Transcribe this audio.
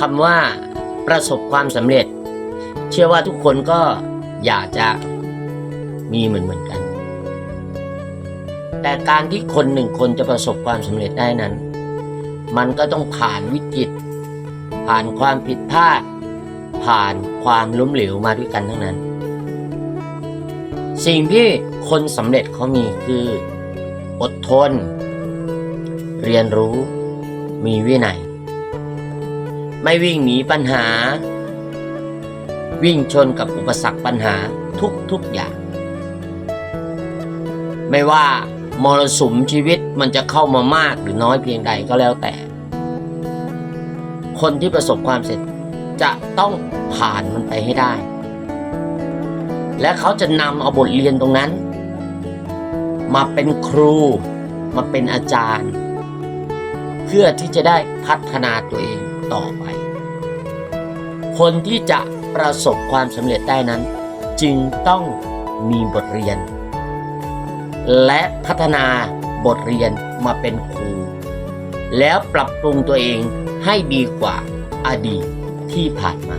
คำว่าประสบความสำเร็จ เชื่อว่าทุกคนก็อยากจะมีเหมือนเหมือนกัน แต่การที่คนหนึ่งคนจะประสบความสำเร็จได้นั้น มันก็ต้องผ่านวิกฤต ผ่านความผิดพลาด ผ่านความล้มเหลวมาด้วยกันทั้งนั้น สิ่งที่คนสำเร็จเขามีคือ อดทน เรียนรู้มีวินัย ไม่วิ่งหนีปัญหา วิ่งชนกับอุปสรรคปัญหาทุกๆอย่าง ไม่ว่ามรสุมชีวิตมันจะเข้ามามากหรือน้อยเพียงใดก็แล้วแต่ คนที่ประสบความสร็จจะต้องผ่านมันไปให้ได้ และเขาจะนำเอาบทเรียนตรงนั้น มาเป็นครู มาเป็นอาจารย์ เพื่อที่จะได้พัฒนาตัวเอง ต่อไป คนที่จะประสบความสำเร็จได้นั้น จึงต้องมีบทเรียน และพัฒนาบทเรียนมาเป็นครู แล้วปรับปรุงตัวเองให้ดีกว่าอดีตที่ผ่านมา